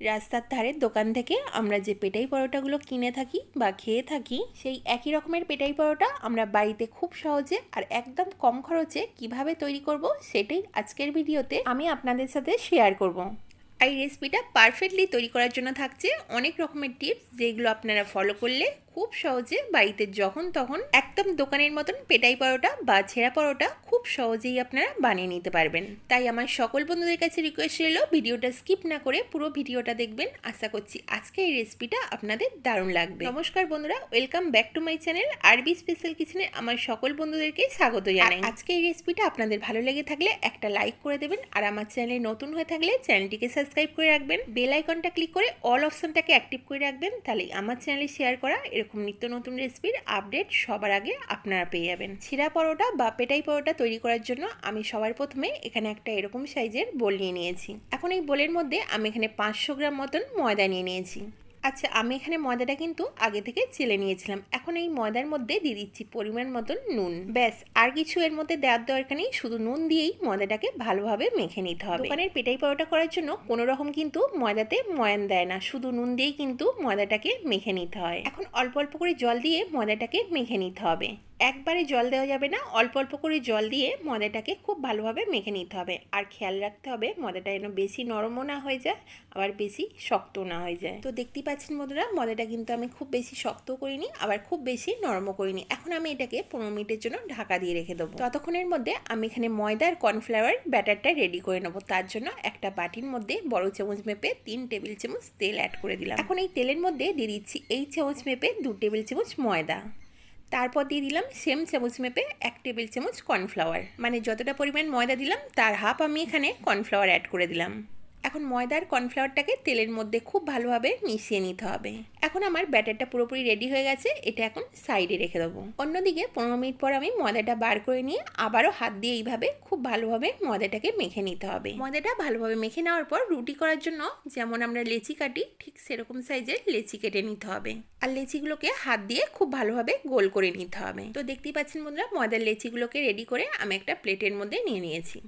রাস্তার ধারের দোকান থেকে আমরা যে পেটাই পরোটাগুলো কিনে থাকি বা খেয়ে থাকি, সেই একই রকমের পেটাই পরোটা আমরা বাড়িতে খুব সহজে আর একদম কম খরচে কীভাবে তৈরি করব সেটাই আজকের ভিডিওতে আমি আপনাদের সাথে শেয়ার করব। এই রেসিপিটা পারফেক্টলি তৈরি করার জন্য থাকছে অনেক রকমের টিপস যেগুলো আপনারা ফলো করলে খুব সহজে বাড়িতে যখন তখন একদম দোকানের মতন পেটাই পরোটা বা ছেঁড়া পরোটা খুব সহজেই আপনারা বানিয়ে নিতে পারবেন। তাই আমার সকল বন্ধুদের কাছে রিকোয়েস্ট রইল, ভিডিওটা স্কিপ না করে পুরো ভিডিওটা দেখবেন। আশা করছি আজকে এই রেসিপিটা আপনাদের দারুণ লাগবে। নমস্কার বন্ধুরা welcome back to my channel RB special কিচেনে আমার সকল বন্ধুদেরকে স্বাগত জানাই। আজকে এই রেসিপিটা আপনাদের ভালো লেগে থাকলে একটা লাইক করে দেবেন আর আমার চ্যানেলে নতুন হয়ে থাকলে চ্যানেলটিকে সাবস্ক্রাইব করে রাখবেন। বেল আইকনটা ক্লিক করে অল অপশনটাকে অ্যাক্টিভ করে রাখবেন। তাহলে আমার চ্যানেলে শেয়ার করা এরকম নিত্য নতুন রেসিপির আপডেট সবার আগে আপনারা পেয়ে যাবেন। ছিঁড়া পরোটা বা পেটাই পরোটা তৈরি করার জন্য আমি সবার প্রথমে এখানে একটা এরকম সাইজের বোল নিয়ে নিয়েছি। এখন এই বোলের মধ্যে আমি এখানে পাঁচশো গ্রাম মতন ময়দা নিয়ে নিয়েছি। আচ্ছা আমি এখানে ময়দাটা কিন্তু আগে থেকে চেলে নিয়েছিলাম। এখন এই ময়দার মধ্যে দিয়ে দিচ্ছি পরিমাণ মতন নুন। ব্যাস, আর কিছু এর মধ্যে দেওয়ার দরকার নেই, শুধু নুন দিয়েই ময়দাটাকে ভালোভাবে মেখে নিতে হবে। দোকানের পেটাই পরোটা করার জন্য কোনো রকম কিন্তু ময়দাতে ময়ান দেয় না, শুধু নুন দিয়েই কিন্তু ময়দাটাকে মেখে নিতে হয়। এখন অল্প অল্প করে জল দিয়ে ময়দাটাকে মেখে নিতে হবে। একবারে জল দেওয়া যাবে না, অল্প অল্প করে জল দিয়ে ময়দাটাকে খুব ভালোভাবে মেখে নিতে হবে। আর খেয়াল রাখতে হবে ময়দাটা যেন বেশি নরমও না হয়ে যায়, আবার বেশি শক্ত না হয়ে যায়। তো দেখতেই পাচ্ছেন বন্ধুরা, ময়দাটা কিন্তু আমি খুব বেশি শক্ত করিনি, আবার খুব বেশি নরমও করিনি। এখন আমি এটাকে পনেরো মিনিটের জন্য ঢাকা দিয়ে রেখে দেবো। ততক্ষণের মধ্যে আমি এখানে ময়দা আর কর্নফ্লাওয়ার ব্যাটারটা রেডি করে নেব। তার জন্য একটা বাটির মধ্যে বড় চামচ মেপে তিন টেবিল চামচ তেল অ্যাড করে দিলাম। এখন এই তেলের মধ্যে দিয়ে দিচ্ছি এই চামচ মেপে দু টেবিল চামচ ময়দা। তারপর দিয়ে দিলাম সেম চামচ মেপে এক টেবিল চামচ কর্নফ্লাওয়ার। মানে যতটা পরিমাণ ময়দা দিলাম, তার হাফ আমি এখানে কর্নফ্লাওয়ার অ্যাড করে দিলাম। এখন ময়দার কর্নফ্লাওয়ারটাকে তেলের মধ্যে খুব ভালোভাবে মিশিয়ে নিতে হবে। এখন আমার ব্যাটারটা পুরোপুরি রেডি হয়ে গেছে, এটা এখন সাইডে রেখে দেবো। অন্যদিকে পনেরো মিনিট পর আমি ময়দাটা বার করে নিয়ে আবারও হাত দিয়ে এইভাবে খুব ভালোভাবে ময়দাটাকে মেখে নিতে হবে। ময়দাটা ভালোভাবে মেখে নেওয়ার পর রুটি করার জন্য যেমন আমরা লেচি কাটি, ঠিক সেরকম সাইজের লেচি কেটে নিতে হবে। আর লেচিগুলোকে হাত দিয়ে খুব ভালোভাবে গোল করে নিতে হবে। তো দেখতেই পাচ্ছেন বন্ধুরা, ময়দার লেচিগুলোকে রেডি করে আমি একটা প্লেটের মধ্যে নিয়ে নিয়েছি।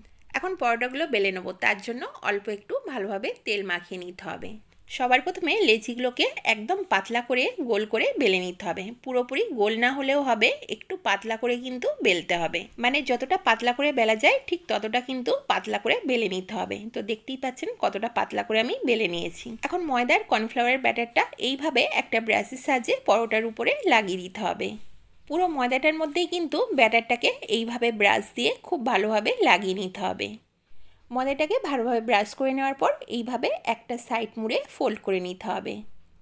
এখন পরোটাগুলো বেলে নেব। তার জন্য অল্প একটু ভালোভাবে তেল মাখিয়ে নিতে হবে। সবার প্রথমে লেচিগুলোকে একদম পাতলা করে গোল করে বেলে নিতে হবে। পুরোপুরি গোল না হলেও হবে, একটু পাতলা করে কিন্তু বেলতে হবে। মানে যতটা পাতলা করে বেলা যায়, ঠিক ততটা কিন্তু পাতলা করে বেলে নিতে হবে। তো দেখতেই পাচ্ছেন কতটা পাতলা করে আমি বেলে নিয়েছি। এখন ময়দার কর্নফ্লাওয়ারের ব্যাটারটা এইভাবে একটা ব্রাশের সাহায্যে পরোটার উপরে লাগিয়ে দিতে হবে। পুরো ময়দাটার মধ্যেই কিন্তু ব্যাটারটাকে এইভাবে ব্রাশ দিয়ে খুব ভালোভাবে লাগিয়ে নিতে হবে। ময়দাটাকে ভালোভাবে ব্রাশ করে নেওয়ার পর এইভাবে একটা সাইড মুড়ে ফোল্ড করে নিতে হবে।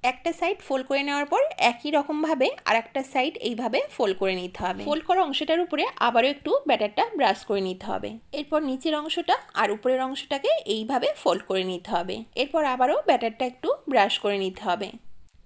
একটা সাইড ফোল্ড করে নেওয়ার পর একই রকমভাবে আর একটা সাইড এইভাবে ফোল্ড করে নিতে হবে। ফোল্ড করা অংশটার উপরে আবারও একটু ব্যাটারটা ব্রাশ করে নিতে হবে। এরপর নিচের অংশটা আর উপরের অংশটাকে এইভাবে ফোল্ড করে নিতে হবে। এরপর আবারও ব্যাটারটা একটু ব্রাশ করে নিতে হবে।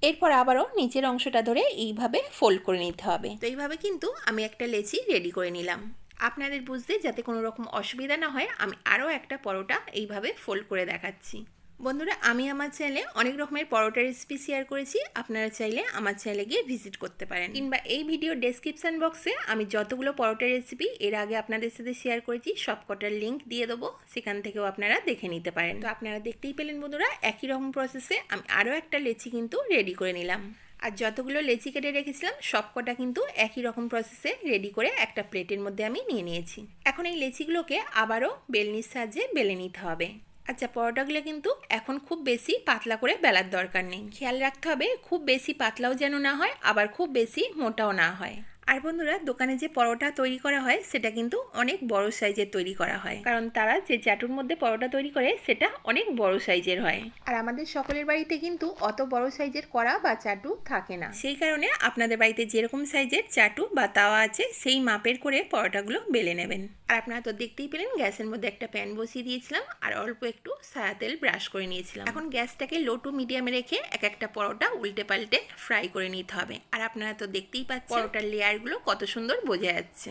এরপর আবারও নিচের অংশটা ধরে এইভাবে ফোল্ড করে নিতে হবে। তো এইভাবে কিন্তু আমি একটা লেচি রেডি করে নিলাম। আপনাদের বুঝতে যাতে কোনো রকম অসুবিধা না হয়, আমি আরও একটা পরোটা এইভাবে ফোল্ড করে দেখাচ্ছি। বন্ধুরা, আমি আমার চ্যানেলে অনেক রকমের পরোটা রেসিপি শেয়ার করেছি। আপনারা চাইলে আমার চ্যানেলে গিয়ে ভিজিট করতে পারেন। কিংবা এই ভিডিও ডেসক্রিপশন বক্সে আমি যতগুলো পরোটা রেসিপি এর আগে আপনাদের সাথে শেয়ার করেছি সব কটার লিঙ্ক দিয়ে দেবো। সেখান থেকেও আপনারা দেখে নিতে পারেন। তো আপনারা দেখতেই পেলেন বন্ধুরা, একই রকম প্রসেসে আমি আরও একটা লেচি কিন্তু রেডি করে নিলাম। আর যতগুলো লেচি কেটে রেখেছিলাম সব কটা কিন্তু একই রকম প্রসেসে রেডি করে একটা প্লেটের মধ্যে আমি নিয়ে নিয়েছি। এখন এই লেচিগুলোকে আবারও বেলনির সাহায্যে বেলে নিতে হবে। আচ্ছা পরোটাগুলো কিন্তু এখন খুব বেশি পাতলা করে বেলার দরকার নেই। খেয়াল রাখতে হবে, খুব বেশি পাতলাও যেন না হয়, আবার খুব বেশি মোটাও না হয়। আর বন্ধুরা, দোকানে যে পরোটা তৈরি করা হয়, সেটা কিন্তু অনেক বড় সাইজের তৈরি করা হয়। কারণ তারা যে চাটুর মধ্যে পরোটা তৈরি করে, সেটা অনেক বড় সাইজের হয়। আর আমাদের সকলের বাড়িতে কিন্তু অত বড় সাইজের কড়া বা চাটু থাকে না। সেই কারণে আপনাদের বাড়িতে যেরকম সাইজের চাটু বা তাওয়া আছে, সেই মাপের করে পরোটাগুলো বেলে নেবেন। আর আপনারা তো দেখতেই পেলেন গ্যাসের মধ্যে একটা প্যান বসিয়ে দিয়েছিলাম আর অল্প একটু সাদা তেল ব্রাশ করে নিয়েছিলাম। এখন গ্যাসটাকে লো টু মিডিয়ামে রেখে এক একটা পরোটা উল্টে পাল্টে ফ্রাই করে নিতে হবে। আর আপনারা তো দেখতেই পাচ্ছেন পরোটার লেয়ারগুলো কত সুন্দর বোঝা যাচ্ছে।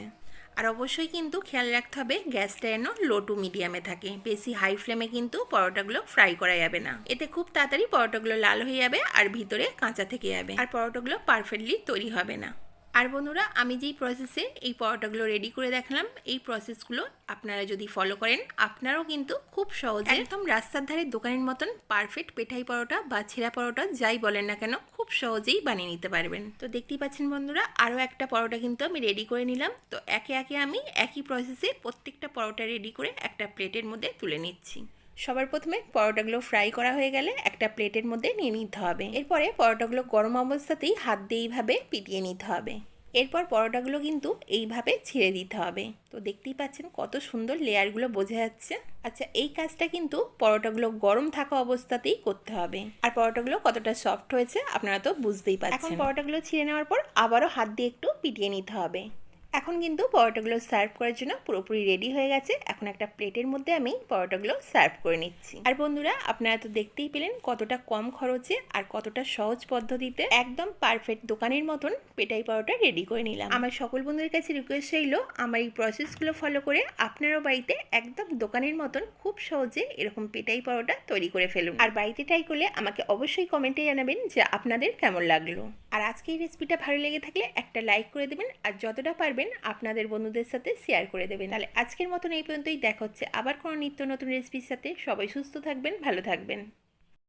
আর অবশ্যই কিন্তু খেয়াল রাখতে হবে গ্যাসটা যেন লো টু মিডিয়ামে থাকে। বেশি হাই ফ্লেমে কিন্তু পরোটাগুলো ফ্রাই করা যাবে না। এতে খুব তাড়াতাড়ি পরোটাগুলো লাল হয়ে যাবে আর ভিতরে কাঁচা থেকে যাবে। আর পরোটাগুলো পারফেক্টলি তৈরি হবে না। আর বন্ধুরা, আমি যেই প্রসেসে এই পরোটাগুলো রেডি করে দেখালাম, এই প্রসেসগুলো আপনারা যদি ফলো করেন, আপনারাও কিন্তু খুব সহজে একদম রাস্তার ধারে দোকানের মতন পারফেক্ট পেঠাই পরোটা বা ছেঁড়া পরোটা যাই বলেন না কেন, খুব সহজেই বানিয়ে নিতে পারবেন। তো দেখতেই পাচ্ছেন বন্ধুরা, আরও একটা পরোটা কিন্তু আমি রেডি করে নিলাম। তো একে একে আমি একই প্রসেসে প্রত্যেকটা পরোটা রেডি করে একটা প্লেটের মধ্যে তুলে নিচ্ছি। সবার প্রথমে পরোটাগুলো ফ্রাই করা হয়ে গেলে একটা প্লেটের মধ্যে নিয়ে নিতে হবে। এরপরে পরোটাগুলো গরম অবস্থাতেই হাত দিয়ে এইভাবে পিটিয়ে নিতে হবে। এরপর পরোটাগুলো কিন্তু এইভাবে ছিঁড়ে দিতে হবে। তো দেখতেই পাচ্ছেন কত সুন্দর লেয়ারগুলো বোঝা যাচ্ছে। আচ্ছা এই কাজটা কিন্তু পরোটাগুলো গরম থাকা অবস্থাতেই করতে হবে। আর পরোটাগুলো কতটা সফট হয়েছে আপনারা তো বুঝতেই পারছেন এখন পরোটাগুলো ছিঁড়ে নেওয়ার পর আবারও হাত দিয়ে একটু পিটিয়ে নিতে হবে। এখন কিন্তু পরোটাগুলো সার্ভ করার জন্য পুরোপুরি রেডি হয়ে গেছে। এখন একটা প্লেটের মধ্যে আমি পরোটাগুলো সার্ভ করে নিচ্ছি। আর বন্ধুরা, আপনারা তো দেখতেই পেলেন কতটা কম খরচে আর কতটা সহজ পদ্ধতিতে একদম পারফেক্ট দোকানের মতন পেটাই পরোটা রেডি করে নিলাম। আমার সকল বন্ধুদের কাছে রিকোয়েস্ট রইল, আমার এই প্রসেসগুলো ফলো করে আপনারাও বাড়িতে একদম দোকানের মতন খুব সহজে এরকম পেটাই পরোটা তৈরি করে ফেলুন। আর বাড়িতে ট্রাই করলে আমাকে অবশ্যই কমেন্টে জানাবেন যে আপনাদের কেমন লাগল। আর আজকে এই রেসিপিটা ভালো লেগে থাকলে একটা লাইক করে দেবেন, আর যতটা পারবেন আপনাদের বন্ধুদের সাথে শেয়ার করে দেবেন। তাহলে আজকের মতন এই পর্যন্তই, দেখা হচ্ছে আবার কোনো নিত্য নতুন রেসিপির সাথে। সবাই সুস্থ থাকবেন, ভালো থাকবেন।